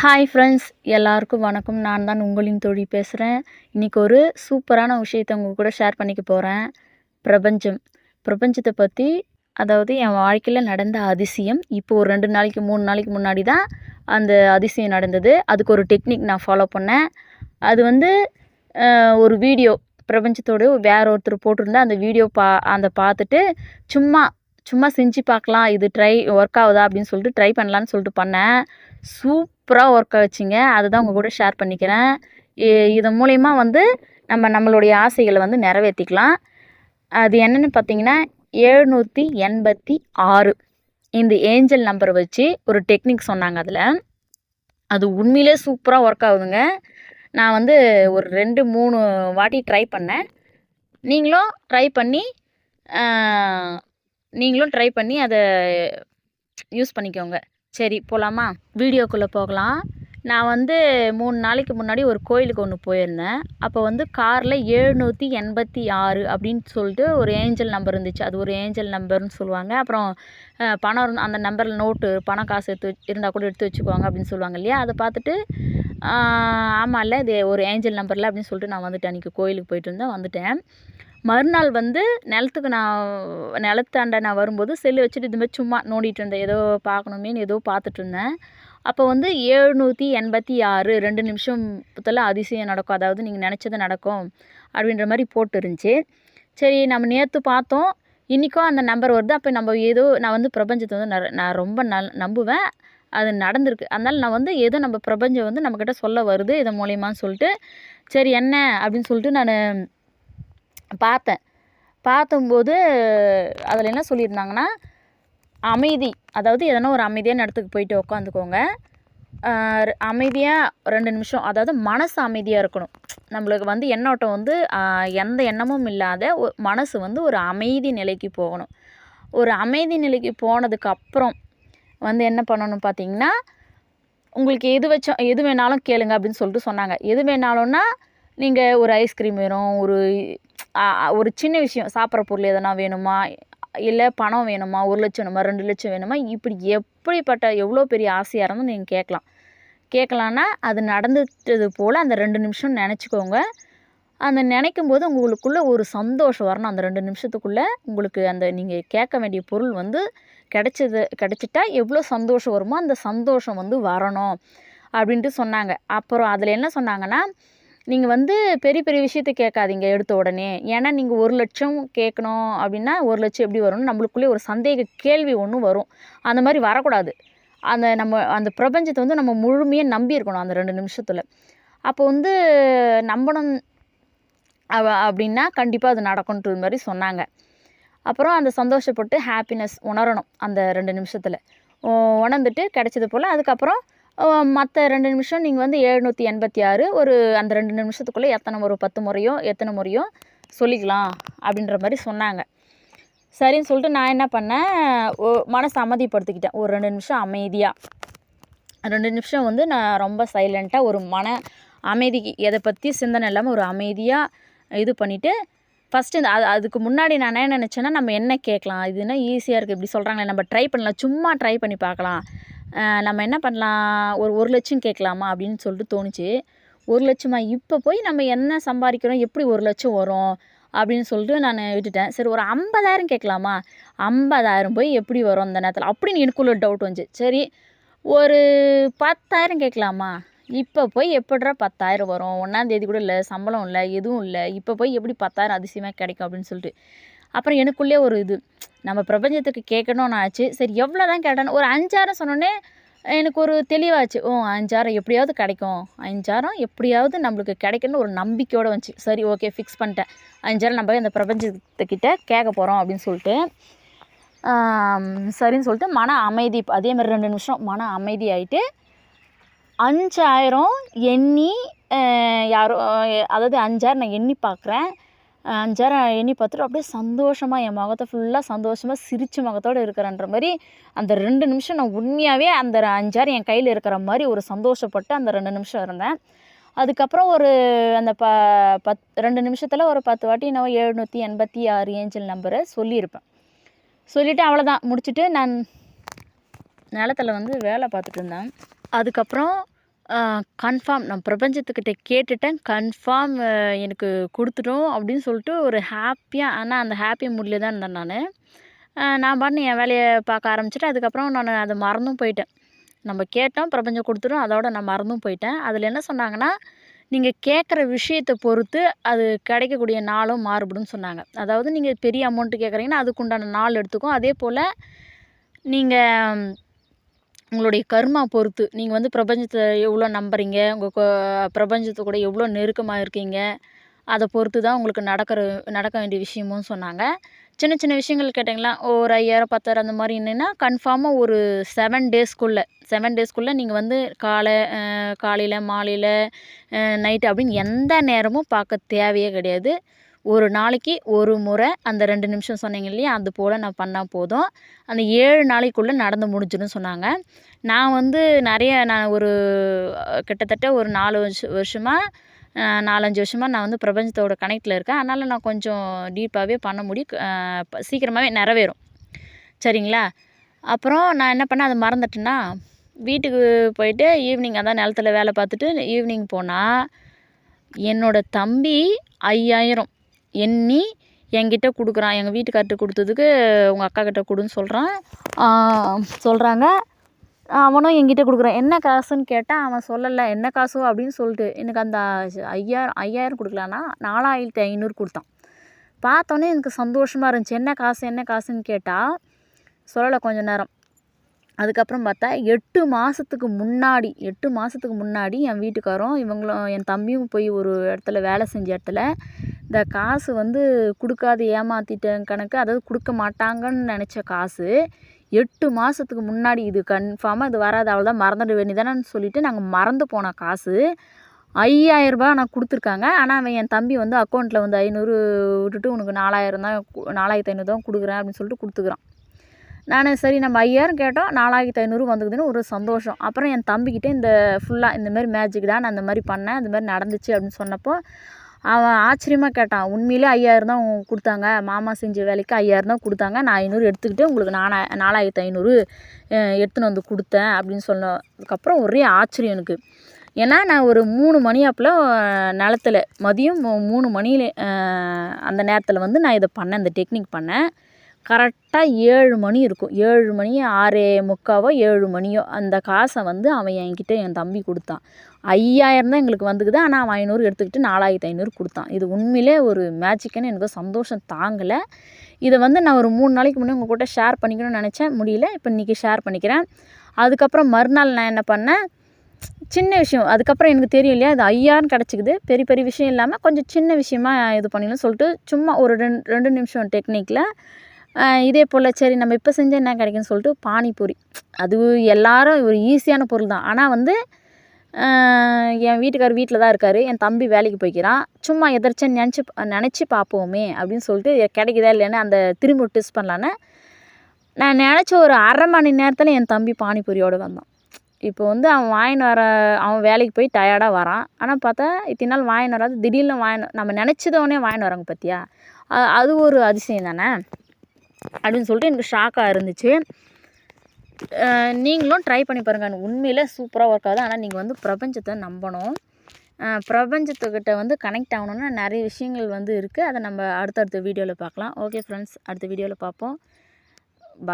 Hi friends எல்லாருக்கும் வணக்கம். நான் தான் உங்களின் தொழில் பேசுகிறேன் இன்றைக்கி ஒரு சூப்பரான விஷயத்த உங்கள் கூட ஷேர் பண்ணிக்க போகிறேன் பிரபஞ்சம். பிரபஞ்சத்தை பற்றி அதாவது என் வாழ்க்கையில் நடந்த அதிசயம். இப்போ ஒரு ரெண்டு நாளைக்கு மூணு நாளைக்கு முன்னாடி தான் அந்த அதிசயம் நடந்தது. அதுக்கு ஒரு டெக்னிக் நான் ஃபாலோ பண்ணேன். அது வந்து ஒரு வீடியோ பிரபஞ்சத்தோடு வேற ஒருத்தர் போட்டிருந்தா அந்த வீடியோ பா அந்த பார்த்துட்டு சும்மா சும்மா செஞ்சு பார்க்கலாம். இது ட்ரை ஒர்க் ஆகுதா? அப்படின்னு சொல்லிட்டு ட்ரை பண்ணலான்னு சொல்லிட்டு பண்ணேன். சூப் சூப்பராக ஒர்க் வச்சிங்க. அதுதான் உங்கள் கூட ஷேர் பண்ணிக்கிறேன். இது இதன் மூலயமா வந்து நம்ம நம்மளுடைய ஆசைகளை வந்து நிறைவேற்றிக்கலாம் அது என்னென்னு பார்த்தீங்கன்னா எழுநூற்றி எண்பத்தி ஆறு. இந்த ஏஞ்சல் நம்பரை வச்சு ஒரு டெக்னிக் சொன்னாங்க அதில். அது உண்மையிலே சூப்பராக ஒர்க் ஆகுதுங்க. நான் வந்து ஒரு ரெண்டு மூணு வாட்டி ட்ரை பண்ணேன். நீங்களும் ட்ரை பண்ணி நீங்களும் ட்ரை பண்ணி அதை யூஸ் பண்ணிக்கோங்க. சரி போகலாமா வீடியோக்குள்ளே போகலாம். நான் வந்து மூணு நாளைக்கு முன்னாடி ஒரு கோயிலுக்கு ஒன்று போயிருந்தேன். அப்போ வந்து காரில் எழுநூற்றி எண்பத்தி ஆறு அப்படின்னு சொல்லிட்டு ஒரு ஏஞ்சல் நம்பர் இருந்துச்சு. அது ஒரு ஏஞ்சல் நம்பர்னு சொல்லுவாங்க. அப்புறம் பணம் அந்த நம்பரில் நோட்டு பணம் காசு எடுத்து இருந்தால் கூட எடுத்து வச்சுக்குவாங்க அப்படின்னு சொல்லுவாங்க இல்லையா? அதை பார்த்துட்டு ஆமாம் இல்லை இது ஒரு ஏஞ்சல் நம்பரில் அப்படின்னு சொல்லிட்டு நான் வந்துட்டேன். அன்றைக்கி கோயிலுக்கு போயிட்டு இருந்தேன் வந்துட்டேன். மறுநாள் வந்து நிலத்துக்கு நான் நிலத்தாண்ட நான் வரும்போது செல்லு வச்சுட்டு இது மாதிரி சும்மா நோண்டிகிட்டு இருந்தேன். ஏதோ பார்க்கணுமேனு ஏதோ பார்த்துட்டு இருந்தேன். அப்போ வந்து எழுநூற்றி எண்பத்தி ஆறு ரெண்டு நிமிஷத்துல அதிசயம் நடக்கும். அதாவது நீங்கள் நினச்சது நடக்கும் அப்படின்ற மாதிரி போட்டு இருந்துச்சு சரி நம்ம நேற்று பார்த்தோம். இன்றைக்கும் அந்த நம்பர் வருது. அப்போ நம்ம ஏதோ நான் வந்து பிரபஞ்சத்தை வந்து நற- நான் ரொம்ப நல் நம்புவேன். அது நடந்திருக்கு. அதனால் நான் வந்து ஏதோ நம்ம பிரபஞ்சம் வந்து நம்மக்கிட்ட சொல்ல வருது. இதன் மூலியமான்னு சொல்லிட்டு சரி என்ன அப்படின்னு சொல்லிட்டு நான் பார்த்தேன். பார்த்தும்போது அதில் என்ன சொல்லியிருந்தாங்கன்னா அமைதி. அதாவது எதனா ஒரு அமைதியான இடத்துக்கு போயிட்டு உட்காந்துக்கோங்க அமைதியாக ரெண்டு நிமிஷம் அதாவது மனசு அமைதியாக இருக்கணும். நம்மளுக்கு வந்து எண்ணோட்டம் வந்து எந்த எண்ணமும் இல்லாத மனசு வந்து ஒரு அமைதி நிலைக்கு போகணும். ஒரு அமைதி நிலைக்கு போனதுக்கு அப்புறம் வந்து என்ன பண்ணணும் பார்த்தீங்கன்னா உங்களுக்கு எது வச்சோம் எது வேணாலும் கேளுங்க அப்படின்னு சொல்லிட்டு சொன்னாங்க. எது வேணாலும்னா நீங்கள் ஒரு ஐஸ்கிரீம் வேணும் ஒரு ஒரு சின்ன விஷயம் சாப்பிட்ற பொருள் எதனா வேணுமா? இல்லை பணம் வேணுமா? ஒரு லட்சம் வேணுமா? ரெண்டு லட்சம் வேணுமா? இப்படி எப்படிப்பட்ட எவ்வளோ பெரிய ஆசையாக இருந்தாலும் நீங்கள் கேட்கலாம். கேட்கலான்னா அது நடந்துட்டது போல் அந்த ரெண்டு நிமிஷம் நினச்சிக்கோங்க. அந்த நினைக்கும் போது உங்களுக்குள்ளே ஒரு சந்தோஷம் வரணும். அந்த ரெண்டு நிமிஷத்துக்குள்ளே உங்களுக்கு அந்த நீங்கள் கேட்க வேண்டிய பொருள் வந்து கிடைச்சது கிடைச்சிட்டா எவ்வளோ சந்தோஷம் வருமோ அந்த சந்தோஷம் வந்து வரணும் அப்படின்ட்டு சொன்னாங்க. அப்புறம் அதில் என்ன சொன்னாங்கன்னா நீங்கள் வந்து பெரிய பெரிய விஷயத்த கேட்காதீங்க எடுத்த உடனே. ஏன்னா நீங்கள் ஒரு லட்சம் கேட்கணும் அப்படின்னா ஒரு லட்சம் எப்படி வரும்னு நம்மளுக்குள்ளே ஒரு சந்தேக கேள்வி ஒன்று வரும். அந்த மாதிரி வரக்கூடாது. அந்த நம்ம அந்த பிரபஞ்சத்தை வந்து நம்ம முழுமையாக நம்பி இருக்கணும் அந்த ரெண்டு நிமிஷத்தில். அப்போ வந்து நம்பணும் அவ அப்படின்னா கண்டிப்பாக அது நடக்கும்ன்றது மாதிரி சொன்னாங்க. அப்புறம் அந்த சந்தோஷப்பட்டு ஹாப்பினஸ் உணரணும் அந்த ரெண்டு நிமிஷத்தில். உணர்ந்துட்டு கிடைச்சது போல். அதுக்கப்புறம் மற்ற ரெண்டு நிமிஷம் நீங்கள் வந்து எழுநூற்றி எண்பத்தி ஆறு ஒரு அந்த ரெண்டு நிமிஷத்துக்குள்ளே எத்தனை ஒரு பத்து முறையோ எத்தனை முறையோ சொல்லிக்கலாம் அப்படின்ற மாதிரி சொன்னாங்க. சரின்னு சொல்லிட்டு நான் என்ன பண்ணேன் மனசை அமைதிப்படுத்திக்கிட்டேன். ஒரு ரெண்டு நிமிஷம் அமைதியாக ரெண்டு நிமிஷம் வந்து நான் ரொம்ப சைலண்ட்டாக ஒரு மன அமைதிக்கு எதை பற்றி சிந்தனை இல்லாமல் ஒரு அமைதியாக இது பண்ணிவிட்டு ஃபஸ்ட்டு இந்த அது அதுக்கு முன்னாடி நான் என்ன நினச்சேன்னா நம்ம என்ன கேட்கலாம்? இது ஈஸியாக இருக்குது இப்படி சொல்கிறாங்களே நம்ம ட்ரை பண்ணலாம். சும்மா ட்ரை பண்ணி பார்க்கலாம். நம்ம என்ன பண்ணலாம்? ஒரு ஒரு லட்சம் கேட்கலாமா? அப்படின்னு சொல்லிட்டு தோணுச்சு. ஒரு லட்சமா இப்போ போய் நம்ம என்ன சம்பாதிக்கிறோம்? எப்படி ஒரு லட்சம் வரும்? அப்படின்னு சொல்லிட்டு நான் விட்டுட்டேன். சரி ஒரு ஐம்பதாயிரம் கேட்கலாமா? ஐம்பதாயிரம் போய் எப்படி வரும் அந்த நேரத்தில்? அப்படின்னு எனக்குள்ள டவுட் வந்துச்சு. சரி ஒரு பத்தாயிரம் கேட்கலாமா? இப்போ போய் எப்படிடா பத்தாயிரம் வரும்? ஒன்றாந்தேதி கூட இல்லை சம்பளம் இல்லை எதுவும் இல்லை. இப்போ போய் எப்படி பத்தாயிரம் அதிசயமாக கிடைக்கும் அப்படின்னு சொல்லிட்டு. அப்புறம் எனக்குள்ளே ஒரு இது நம்ம பிரபஞ்சத்துக்கு கேட்கணும்னு ஆச்சு சரி எவ்வளோ தான் கேட்டேன்னு ஒரு அஞ்சாயிரம் சொன்னோன்னே எனக்கு ஒரு தெளிவாச்சு. ஓ அஞ்சாயிரம் எப்படியாவது கிடைக்கும். அஞ்சாயிரம் எப்படியாவது நம்மளுக்கு கிடைக்குன்னு ஒரு நம்பிக்கையோடு வந்துச்சு. சரி ஓகே ஃபிக்ஸ் பண்ணிட்டேன். அஞ்சாயிரம் நம்ம இந்த பிரபஞ்சத்துக்கிட்ட கேட்க போகிறோம் அப்படின்னு சொல்லிட்டு சரின்னு சொல்லிட்டு மன அமைதி அதே மாதிரி ரெண்டு நிமிஷம் மன அமைதி ஆகிட்டு அஞ்சாயிரம் எண்ணி யாரோ அதாவது அஞ்சாயிரம் நான் எண்ணி பார்க்குறேன். அஞ்சாறு எண்ணி பார்த்துட்டு அப்படியே சந்தோஷமாக என் முகத்தை ஃபுல்லாக சந்தோஷமாக சிரிச்ச முகத்தோடு இருக்கிறன்ற மாதிரி அந்த ரெண்டு நிமிஷம் நான் உண்மையாகவே அந்த அஞ்சாறு என் கையில் இருக்கிற மாதிரி ஒரு சந்தோஷப்பட்டு அந்த ரெண்டு நிமிஷம் இருந்தேன். அதுக்கப்புறம் ஒரு அந்த ப பத் ரெண்டு நிமிஷத்தில் ஒரு பத்து வாட்டி நான் எழுநூற்றி எண்பத்தி ஆறு ஏஞ்சல் நம்பரை சொல்லியிருப்பேன். சொல்லிவிட்டு அவ்வளோதான் முடிச்சுட்டு நான் நிலத்தில் வந்து வேலை பார்த்துட்டு இருந்தேன். அதுக்கப்புறம் கன்ஃபார்ம் நான் பிரபஞ்சத்துக்கிட்ட கேட்டுட்டேன். கன்ஃபார்ம் எனக்கு கொடுத்துட்டோம் அப்படின்னு சொல்லிட்டு ஒரு ஹாப்பியாக ஆனால் அந்த ஹாப்பி மூட்லேயே தான் இருந்தேன் நான். நான் பாட்டு என் வேலையை பார்க்க ஆரம்பிச்சிட்டு அதுக்கப்புறம் நான் அதை மறந்தும் போயிட்டேன். நம்ம கேட்டோம் பிரபஞ்சம் கொடுத்துரும் அதோட நான் மறந்தும் போயிட்டேன். அதில் என்ன சொன்னாங்கன்னா நீங்கள் கேட்குற விஷயத்தை பொறுத்து அது கிடைக்கக்கூடிய நாளும் மாறுபடும்னு சொன்னாங்க. அதாவது நீங்கள் பெரிய அமௌண்ட்டு கேட்குறீங்கன்னா அதுக்குண்டான நாள் எடுத்துக்கும். அதே போல் நீங்கள் உங்களுடைய கர்மா பொறுத்து நீங்கள் வந்து பிரபஞ்சத்தை எவ்வளோ நம்புகிறீங்க உங்கள் பிரபஞ்சத்து கூட எவ்வளோ நெருக்கமாக இருக்கீங்க அதை பொறுத்து தான் உங்களுக்கு நடக்கிற நடக்க வேண்டிய விஷயமும் சொன்னாங்க. சின்ன சின்ன விஷயங்கள் கேட்டிங்களா? ஒரு ஐயாயிரம் பத்தாயிரம் அந்த மாதிரி என்னென்னா கன்ஃபார்மாக ஒரு செவன் டேஸ்க்குள்ளே செவன் டேஸ்க்குள்ளே நீங்கள் வந்து காலை காலையில் மாலையில் நைட்டு அப்படின்னு எந்த நேரமும் பார்க்க தேவையே கிடையாது. ஒரு நாளைக்கு ஒரு முறை அந்த ரெண்டு நிமிஷம் சொன்னீங்க இல்லையா அது போல் நான் பண்ணால் போதும். அந்த ஏழு நாளைக்குள்ளே நடந்து முடிஞ்சிடும் சொன்னாங்க. நான் வந்து நிறைய நான் ஒரு கிட்டத்தட்ட ஒரு நாலு வருஷ வருஷமாக நாலஞ்சு வருஷமாக நான் வந்து பிரபஞ்சத்தோட கனெக்டில் இருக்கேன். அதனால் நான் கொஞ்சம் டீப்பாகவே பண்ண முடியும் சீக்கிரமாகவே நிறைவேறும். சரிங்களா? அப்புறம் நான் என்ன பண்ணேன் அதை மறந்துட்டேன்னா வீட்டுக்கு போயிட்டு ஈவினிங் அதான் நிலத்துல வேலை பார்த்துட்டு ஈவினிங் போனால் என்னோடய தம்பி ஐயாயிரம். எண்ணி என்கிட்ட கொடுக்குறான். எங்கள் வீட்டுக்கார்ட்ட கொடுத்ததுக்கு உங்கள் அக்கா கிட்ட கொடுன்னு சொல்கிறான் சொல்கிறாங்க அவனும் என்கிட்ட கொடுக்குறான். என்ன காசுன்னு கேட்டால் அவன் சொல்லலை. என்ன காசோ? அப்படின்னு சொல்லிட்டு எனக்கு அந்த ஐயாயிரம் ஐயாயிரம் கொடுக்கலான்னா நாலாயிரத்தி ஐநூறு கொடுத்தான். பார்த்தோன்னே எனக்கு சந்தோஷமாக இருந்துச்சு. என்ன காசு என்ன காசுன்னு கேட்டால் சொல்லலை கொஞ்சம் நேரம். அதுக்கப்புறம் பார்த்தா எட்டு மாதத்துக்கு முன்னாடி எட்டு மாதத்துக்கு முன்னாடி என் வீட்டுக்காரும் இவங்களும் என் தம்பியும் போய் ஒரு இடத்துல வேலை செஞ்ச இடத்துல இந்த காசு வந்து கொடுக்காது ஏமாற்றிட்டேன் கணக்கு. அதாவது கொடுக்க மாட்டாங்கன்னு நினச்ச காசு எட்டு மாதத்துக்கு முன்னாடி இது கன்ஃபார்மாக இது வராது. அவ்வளோ தான் மறந்துட வேண்டியதானு சொல்லிவிட்டு நாங்கள் மறந்து போன காசு ஐயாயிரரூபா நான் கொடுத்துருக்காங்க. ஆனால் அவன் என் தம்பி வந்து அக்கௌண்ட்டில் வந்து ஐநூறு விட்டுட்டு உனக்கு நாலாயிரம் தான் நாலாயிரத்து ஐநூறு தான் கொடுக்குறேன் அப்படின்னு சொல்லிட்டு கொடுத்துக்குறான். நான் சரி நம்ம ஐயாயிரம் கேட்டோம். நாலாயிரத்து ஐநூறு வந்துக்குதுன்னு ஒரு சந்தோஷம். அப்புறம் என் தம்பிக்கிட்டே இந்த ஃபுல்லாக இந்த மாதிரி மேஜிக் தான் நான் இந்த மாதிரி பண்ணேன் இந்த மாதிரி நடந்துச்சு அப்படின்னு சொன்னப்போ அவன் ஆச்சரியமாக கேட்டான் உண்மையிலே ஐயாயிரம் தான் கொடுத்தாங்க மாமா செஞ்ச வேலைக்கு ஐயாயிரம் தான் கொடுத்தாங்க நான் ஐநூறு எடுத்துக்கிட்டு உங்களுக்கு நானா நாலாயிரத்து ஐநூறு எடுத்துன்னு வந்து கொடுத்தேன் அப்படின்னு சொன்னதுக்கப்புறம் ஒரே ஆச்சரியம் எனக்கு. ஏன்னா நான் ஒரு மூணு மணி அப்போல நிலத்துல மதியம் மூணு மணியில் அந்த நேரத்தில் வந்து நான் இதை பண்ணேன் இந்த டெக்னிக் பண்ணேன். கரெக்டாக ஏழு மணி இருக்கும். ஏழு மணி ஆறே முக்காவோ ஏழு மணியோ அந்த காசை வந்து அவன் என்கிட்ட என் தம்பி கொடுத்தான். ஐயாயிரம் தான் எங்களுக்கு வந்துக்குது ஆனால் அவன் ஐநூறு எடுத்துக்கிட்டு நாலாயிரத்து ஐநூறு கொடுத்தான். இது உண்மையிலே ஒரு மேஜிக்குன்னு எனக்கு சந்தோஷம் தாங்கலை. இதை வந்து நான் ஒரு மூணு நாளைக்கு முன்னே உங்கள் கூட ஷேர் பண்ணிக்கணும்னு நினச்சேன். முடியல. இப்போ இன்றைக்கி ஷேர் பண்ணிக்கிறேன். அதுக்கப்புறம் மறுநாள் நான் என்ன பண்ணேன்? சின்ன விஷயம். அதுக்கப்புறம் எனக்கு தெரியும் இல்லையா? இது ஐயாயிரம் கிடச்சிக்குது. பெரிய பெரிய விஷயம் இல்லாமல் கொஞ்சம் சின்ன விஷயமா இது பண்ணிடலாம் சொல்லிட்டு சும்மா ஒரு ரெண்டு ரெண்டு நிமிஷம் டெக்னிக்கில் இதே போல் சரி நம்ம இப்போ செஞ்சால் என்ன கிடைக்குன்னு சொல்லிட்டு பானிபூரி. அது எல்லாரும் ஒரு ஈஸியான பொருள் தான். ஆனால் வந்து என் வீட்டுக்கார் வீட்டில் தான் இருக்கார். என் தம்பி வேலைக்கு போய்க்கிறான். சும்மா எதிர்த்து நினச்சி நினச்சி பார்ப்போமே அப்படின்னு சொல்லிட்டு கிடைக்குதா இல்லைன்னு அந்த திரும்ப டெஸ்ட் பண்ணலான்னு நான் நினச்ச ஒரு அரை மணி நேரத்தில் என் தம்பி பானிபூரியோடு வந்தான். இப்போ வந்து அவன் வாங்கின்னு வர அவன் வேலைக்கு போய் டயர்டாக வரான். ஆனால் பார்த்தா இத்தனை நாள் வாங்கின்னு வராது. திடீர்னு வாங்கினு நம்ம நினச்சதோடனே வாங்கின்னு வராங்க பார்த்தியா அது ஒரு அதிசயம் தானே? அப்படின்னு சொல்லிட்டு எனக்கு ஷாக்காக இருந்துச்சு. நீங்களும் ட்ரை பண்ணி பாருங்கள் உண்மையில் சூப்பராக ஒர்க் ஆகுது. ஆனால் நீங்கள் வந்து பிரபஞ்சத்தை நம்பணும். பிரபஞ்சத்துக்கிட்ட வந்து கனெக்ட் ஆகணுன்னா நிறைய விஷயங்கள் வந்து இருக்குது அதை நம்ம அடுத்தடுத்த வீடியோவில் பார்க்கலாம். ஓகே ஃப்ரெண்ட்ஸ் அடுத்த வீடியோவில் பார்ப்போம்.